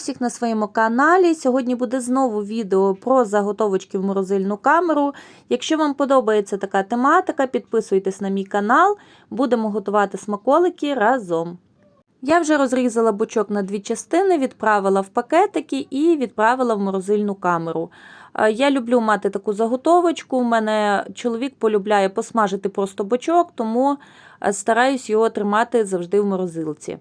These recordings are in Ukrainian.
Всіх на своєму каналі. Сьогодні буде знову відео про заготовочки в морозильну камеру. Якщо вам подобається така тематика, підписуйтесь на мій канал, будемо готувати смаколики разом. Я вже розрізала бочок на дві частини, відправила в пакетики і відправила в морозильну камеру. Е, Я люблю мати таку заготовочку. У мене чоловік полюбляє посмажити просто бочок, тому е, стараюсь його тримати завжди в морозилці.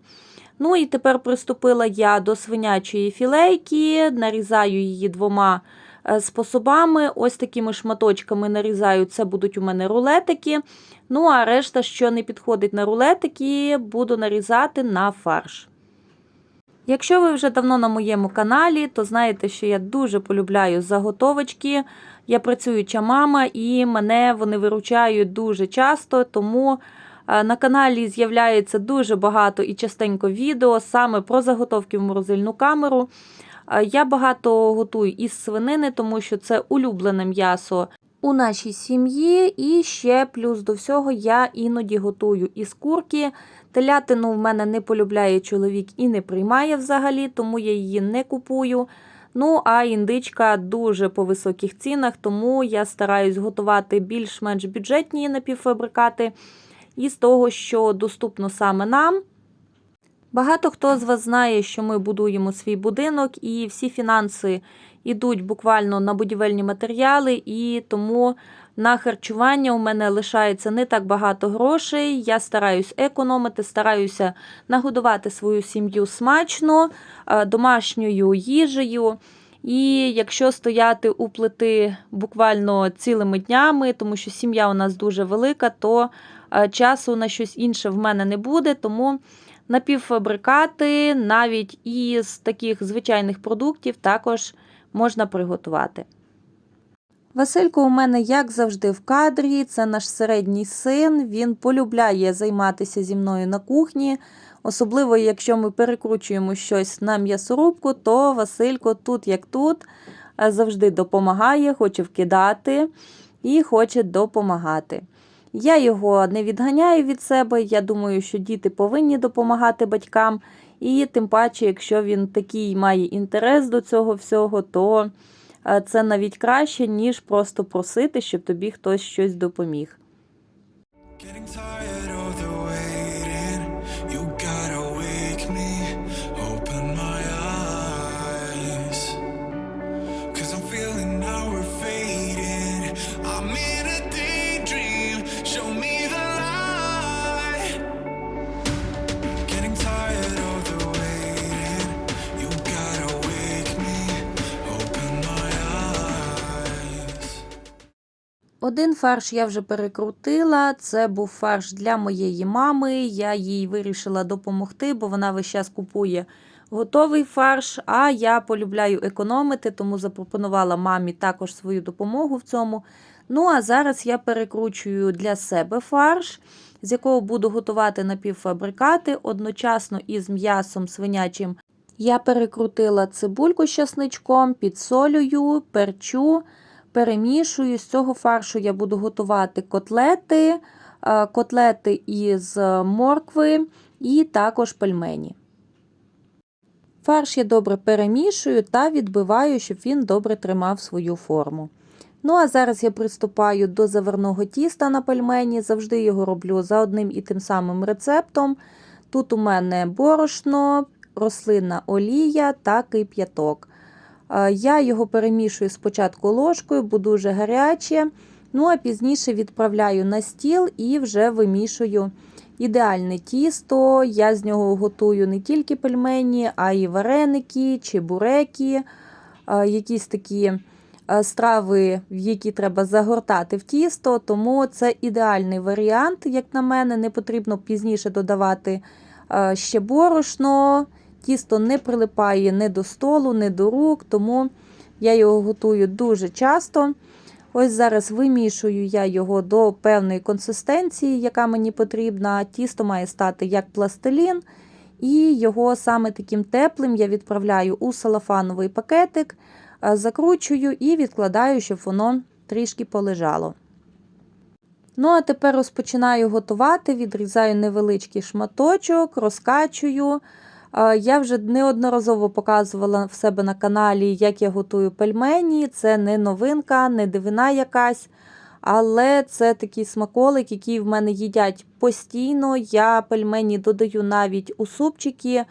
Ну і тепер приступила я до свинячої філейки, нарізаю її двома е, способами. Ось такими шматочками нарізаю, це будуть у мене рулетики. Ну, а решта, що не підходить на рулетики, буду нарізати на фарш. Якщо ви вже давно на моєму каналі, то знаєте, що я дуже полюбляю заготовочки. Я працююча мама, і мене вони виручають дуже часто, тому на каналі з'являється дуже багато і частенько відео саме про заготовки в морозильну камеру. Е, Я багато готую із свинини, тому що це улюблене м'ясо у нашій сім'ї. І ще плюс до всього я іноді готую із курки. Телятину в мене не полюбляє чоловік і не приймає взагалі, тому я її не купую. Ну, а індичка дуже по високих цінах, тому я стараюсь готувати більш-менш бюджетні напівфабрикати із того, що доступно саме нам. Багато хто з вас знає, що ми будуємо свій будинок, і всі фінанси йдуть буквально на будівельні матеріали, і тому на харчування у мене лишається не так багато грошей. Я стараюсь економити, стараюся нагодувати свою сім'ю смачно, е, домашньою їжею. І якщо стояти у плити буквально цілими днями, тому що сім'я у нас дуже велика, то часу на щось інше в мене не буде. Тому напівфабрикати навіть із таких звичайних продуктів також можна приготувати. Василько у мене, як завжди, в кадрі. Це наш середній син. Він полюбляє займатися зі мною на кухні. Особливо, якщо ми перекручуємо щось на м'ясорубку, то Василько тут, як тут, завжди допомагає, хоче вкидати і хоче допомагати. Я його не відганяю від себе. Я думаю, що діти повинні допомагати батькам. І тим паче, якщо він такий має інтерес до цього всього, то це навіть краще, ніж просто просити, щоб тобі хтось щось допоміг. Один фарш я вже перекрутила. Це був фарш для моєї мами. Я їй вирішила допомогти, бо вона весь час купує готовий фарш. А я полюбляю економити, тому запропонувала мамі також свою допомогу в цьому. Ну, а зараз я перекручую для себе фарш, з якого буду готувати напівфабрикати одночасно із м'ясом свинячим. Я перекрутила цибульку з часничком, підсолюю, перчу перемішую. З цього фаршу я буду готувати котлети, е, котлети із моркви і також пельмені. Фарш я добре перемішую та відбиваю, щоб він добре тримав свою форму. Ну, а зараз я приступаю до заварного тіста на пельмені. Завжди його роблю за одним і тим самим рецептом. Тут у мене борошно, рослинна олія та кип'яток. Я його перемішую спочатку ложкою, бо дуже гаряче. Ну, а пізніше відправляю на стіл і вже вимішую ідеальне тісто. Я з нього готую не тільки пельмені, а й вареники, чебуреки, е, якісь такі страви, які треба загортати в тісто. Тому це ідеальний варіант, як на мене. Не потрібно пізніше додавати ще борошно. Тісто не прилипає ні до столу, ні до рук, тому я його готую дуже часто. Ось зараз вимішую я його до певної консистенції, яка мені потрібна. Тісто має стати як пластилін. І його саме таким теплим я відправляю у салафановий пакетик, закручую і відкладаю, щоб воно трішки полежало. Ну, а тепер розпочинаю готувати, відрізаю невеличкий шматочок, розкачую. Е, Я вже неодноразово показувала в себе на каналі, як я готую пельмені. Це не новинка, не дивина якась. Але це такий смаколик, який в мене їдять постійно. Я пельмені додаю навіть у супчики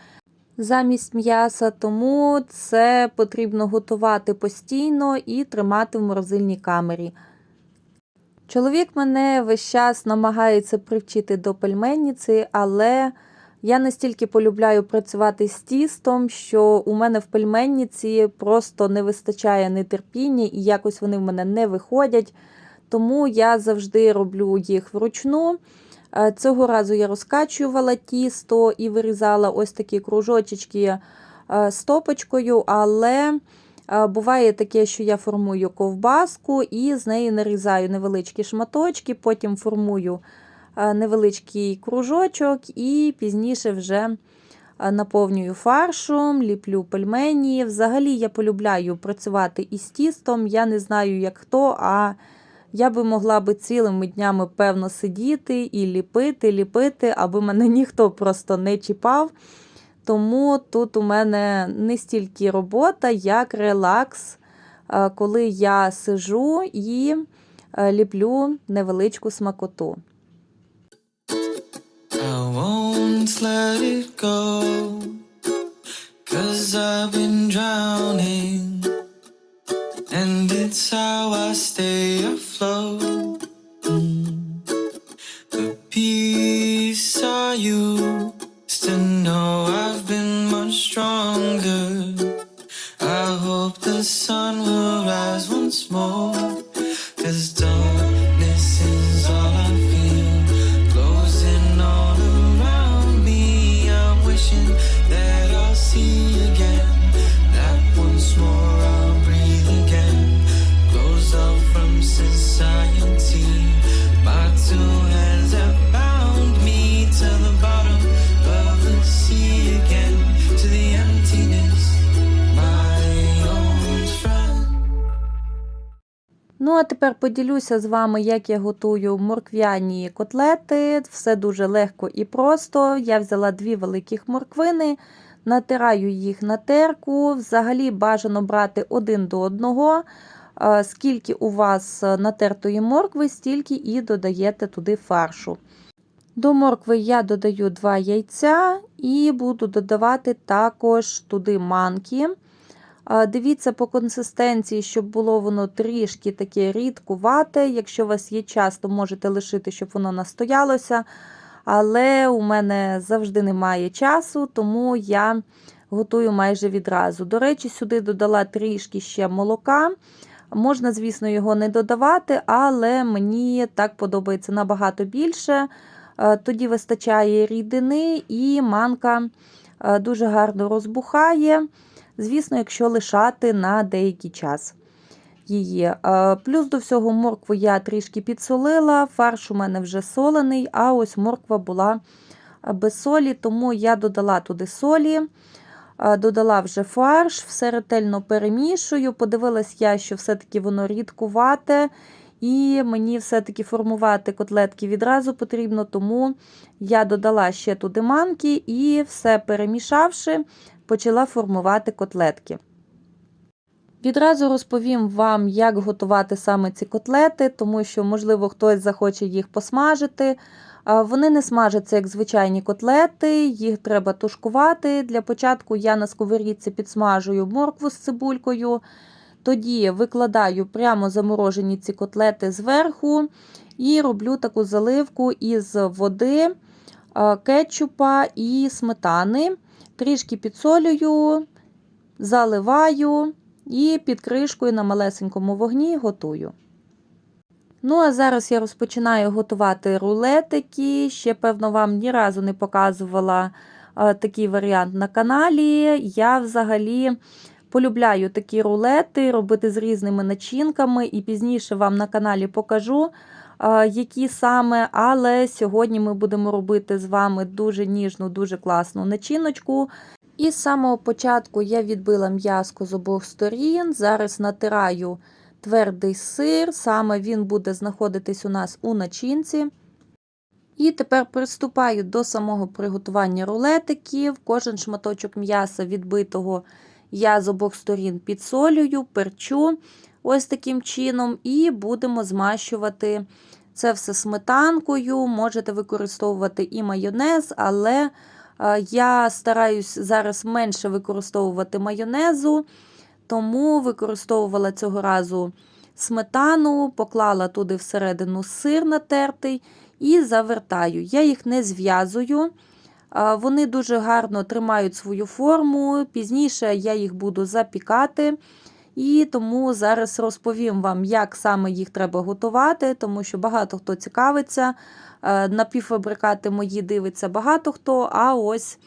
замість м'яса, тому це потрібно готувати постійно і тримати в морозильній камері. Чоловік мене весь час намагається привчити до пельменниці, але я настільки полюбляю працювати з тістом, що у мене в пельменниці просто не вистачає нетерпіння і якось вони в мене не виходять. Тому я завжди роблю їх вручну. Е, Цього разу я розкачувала тісто і вирізала ось такі кружочки е, стопочкою, але е, буває таке, що я формую ковбаску і з неї нарізаю невеличкі шматочки, потім формую невеличкий кружочок і пізніше вже е, наповнюю фаршем, ліплю пельмені. Взагалі я полюбляю працювати із тістом. Я не знаю, як хто, а я би могла би цілими днями, певно, сидіти і ліпити, ліпити, аби мене ніхто просто не чіпав. Тому тут у мене не стільки робота, як релакс, е, коли я сижу і е, ліплю невеличку смакоту. Won't let it go. Cause I've been drowning. And it's how I stay afloat. Mm. The peace I used to know I've been much stronger. I hope the sun Ну, а тепер поділюся з вами, як я готую морквяні котлети. Все дуже легко і просто. Я взяла дві великих морквини, натираю їх на терку. Взагалі бажано брати один до одного. Е, Скільки у вас натертої моркви, стільки і додаєте туди фаршу. До моркви я додаю 2 яйця і буду додавати також туди манки. Дивіться по консистенції, щоб було воно трішки таке рідкувате. Якщо у вас є час, то можете лишити, щоб воно настоялося. Але у мене завжди немає часу, тому я готую майже відразу. До речі, сюди додала трішки ще молока. Можна, звісно, його не додавати, але мені так подобається набагато більше. Е, Тоді вистачає рідини і манка е, дуже гарно розбухає. Звісно, якщо лишати на деякий час її. Е, Плюс до всього моркву я трішки підсолила, фарш у мене вже солений, а ось морква була е, без солі, тому я додала туди солі, е, додала вже фарш, все ретельно перемішую. Подивилась я, що все-таки воно рідкувате. І мені все-таки формувати котлетки відразу потрібно, тому я додала ще туди манки і все перемішавши, почала формувати котлетки. Відразу розповім вам, як готувати саме ці котлети, тому що, можливо, хтось захоче їх посмажити. Вони не смажаться як звичайні котлети, їх треба тушкувати. Для початку я на сковорідці підсмажую моркву з цибулькою. Тоді викладаю прямо заморожені ці котлети зверху і роблю таку заливку із води, кетчупа і сметани. Трішки підсолюю, заливаю і під кришкою на малесенькому вогні готую. Ну, а зараз я розпочинаю готувати рулетики. Ще, певно, вам ні разу не показувала е, такий варіант на каналі. Я взагалі полюбляю такі рулети, робити з різними начинками, і пізніше вам на каналі покажу, які саме. Але сьогодні ми будемо робити з вами дуже ніжну, дуже класну начиночку. І з самого початку я відбила м'язко з обох сторін. Зараз натираю твердий сир, саме він буде знаходитись у нас у начинці. І тепер приступаю до самого приготування рулетиків. Кожен шматочок м'яса відбитого я з обох сторін підсолюю, перчу ось таким чином, і будемо змащувати це все сметанкою. Можете використовувати і майонез, але е, я стараюсь зараз менше використовувати майонезу, тому використовувала цього разу сметану, поклала туди всередину сир натертий і завертаю. Я їх не зв'язую. Вони дуже гарно тримають свою форму. Пізніше я їх буду запікати. І тому зараз розповім вам, як саме їх треба готувати, тому що багато хто цікавиться. Е, Напівфабрикати мої дивиться багато хто. А ось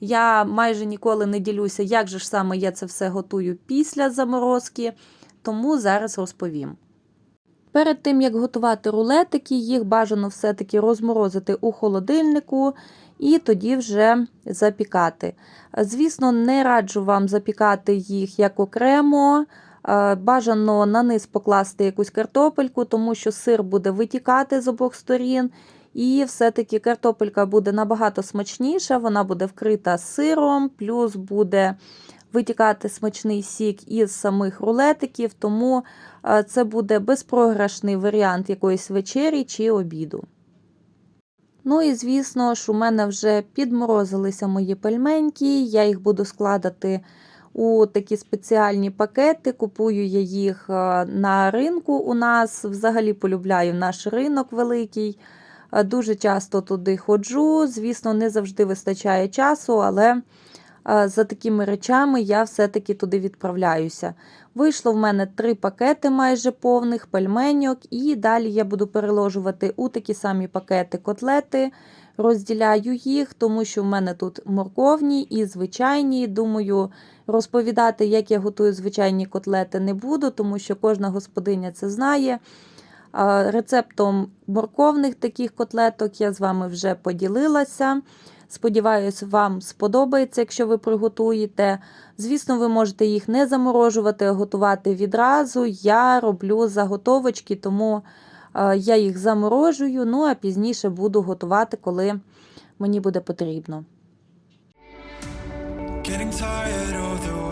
я майже ніколи не ділюся, як же ж саме я це все готую після заморозки, тому зараз розповім. Перед тим, як готувати рулетики, їх бажано все-таки розморозити у холодильнику і тоді вже запікати. Звісно, не раджу вам запікати їх як окремо. Е, Бажано на низ покласти якусь картопельку, тому що сир буде витікати з обох сторін. І все-таки картопелька буде набагато смачніша, вона буде вкрита сиром, плюс буде витікати смачний сік із самих рулетиків, тому е, це буде безпрограшний варіант якоїсь вечері чи обіду. Ну і звісно ж, у мене вже підморозилися мої пельменьки, я їх буду складати у такі спеціальні пакети. Купую я їх е, на ринку. У нас взагалі полюбляю наш ринок великий. Е, Дуже часто туди ходжу. Звісно, не завжди вистачає часу, але за такими речами я все-таки туди відправляюся. Вийшло в мене три пакети майже повних пельменьок, і далі я буду переложувати у такі самі пакети котлети. Розділяю їх, тому що в мене тут морковні і звичайні. Думаю, розповідати, як я готую звичайні котлети, не буду, тому що кожна господиня це знає. Рецептом морковних таких котлеток я з вами вже поділилася. Сподіваюсь, вам сподобається, якщо ви приготуєте. Звісно, ви можете їх не заморожувати, а готувати відразу. Я роблю заготовочки, тому е, я їх заморожую, ну а пізніше буду готувати, коли мені буде потрібно. Getting tired of the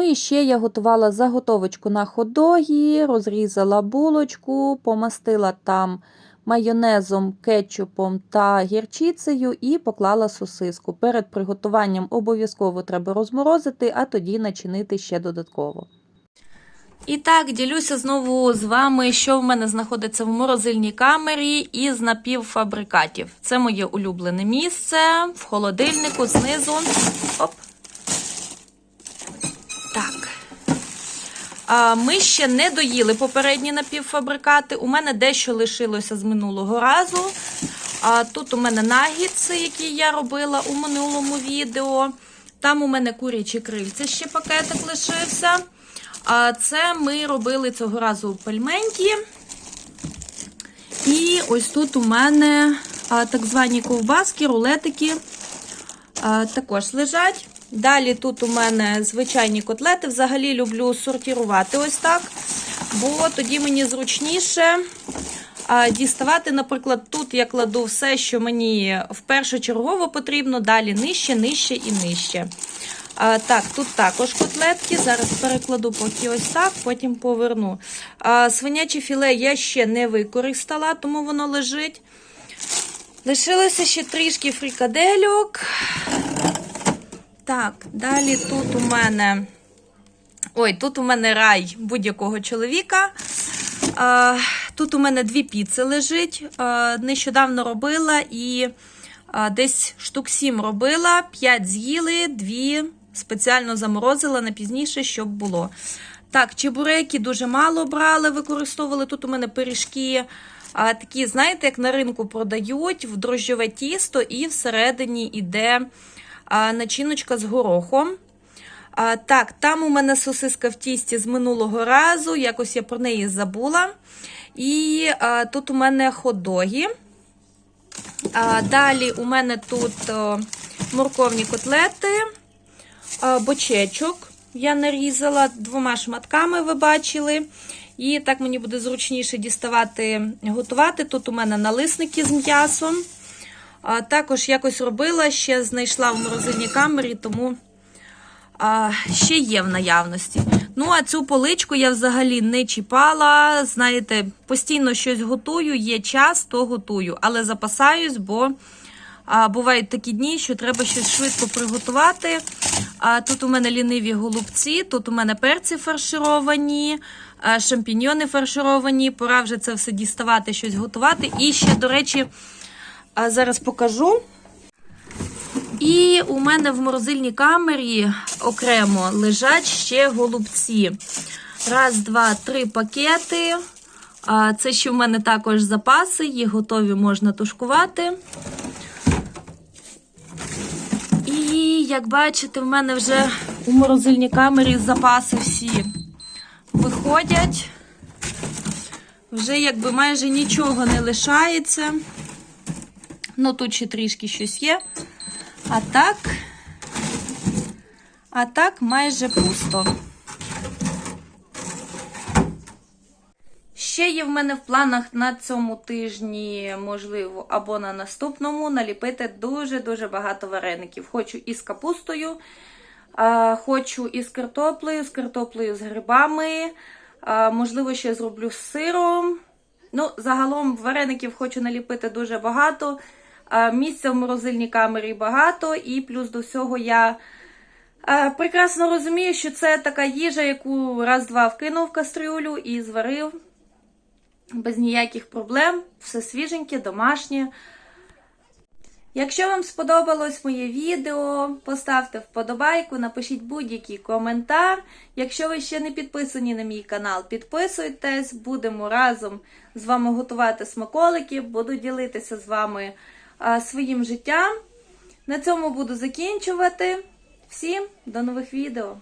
Ну і ще я готувала заготовочку на хот-доги, розрізала булочку, помастила там майонезом, кетчупом та гірчицею і поклала сосиску. Перед приготуванням обов'язково треба розморозити, а тоді начинити ще додатково. І так, ділюся знову з вами, що в мене знаходиться в морозильній камері із напівфабрикатів. Це моє улюблене місце в холодильнику знизу. Оп. Ми ще не доїли попередні напівфабрикати. У мене дещо лишилося з минулого разу. Тут у мене нагітси, які я робила у минулому відео. Там у мене курячі крильця ще пакетик лишився. Це ми робили цього разу пельменьки. І ось тут у мене так звані ковбаски, рулетики також лежать. Далі тут у мене звичайні котлети. Взагалі люблю сортувати ось так, бо тоді мені зручніше діставати. Наприклад, тут я кладу все, що мені впершочергово потрібно, далі нижче, нижче і нижче. А, так, тут також котлетки. Зараз перекладу поки ось так, потім поверну. А, свиняче філе я ще не використала, тому воно лежить. Лишилося ще трішки фрикадельок. Так, далі тут у мене. Ой, тут у мене рай будь-якого чоловіка. А, тут у мене дві піци лежить. А, нещодавно робила і А, Десь штук 7 робила, 5 з'їли, 2 спеціально заморозила на пізніше, щоб було. Так, чебуреки дуже мало брали, використовували. Тут у мене пиріжки. Такі, знаєте, як на ринку продають в дрожжове тісто, і всередині йде начиночка з горохом. А, так, там у мене сосиска в тісті з минулого разу, якось я про неї забула. І а, тут у мене хот-доги. А, далі у мене тут морковні котлети, а, бочечок. Я нарізала двома шматками, ви бачили. І так мені буде зручніше діставати, готувати. Тут у мене налисники з м'ясом. А, також якось робила, ще знайшла в морозильній камері, тому а, ще є в наявності. Ну, а цю поличку я взагалі не чіпала. Знаєте, постійно щось готую, є час, то готую. Але запасаюсь, бо а, бувають такі дні, що треба щось швидко приготувати. А, тут у мене ліниві голубці, тут у мене перці фаршировані, шампіньйони фаршировані. Пора вже це все діставати, щось готувати. І ще, до речі, а, зараз покажу. І у мене в морозильній камері окремо лежать ще голубці. Раз, два, три пакети. Це ще в мене також запаси, їх готові можна тушкувати. І як бачите, в мене вже у морозильній камері запаси всі виходять. Вже якби майже нічого не лишається. Ну, тут ще трішки щось є. А так, а так майже пусто. Ще є в мене в планах на цьому тижні, можливо, або на наступному наліпити дуже-дуже багато вареників. Хочу із капустою, хочу із картоплею, з картоплею з грибами. Можливо, ще зроблю з сиром. Ну, загалом вареників хочу наліпити дуже багато. А, Місця в морозильній камері багато, і плюс до всього я прекрасно розумію, що це така їжа, яку раз-два вкинув в кастрюлю і зварив без ніяких проблем. Все свіженьке, домашнє. Якщо вам сподобалось моє відео, поставте вподобайку, напишіть будь-який коментар. Якщо ви ще не підписані на мій канал, підписуйтесь, будемо разом з вами готувати смаколики, буду ділитися з вами своїм життям. На цьому буду закінчувати. Всім до нових відео!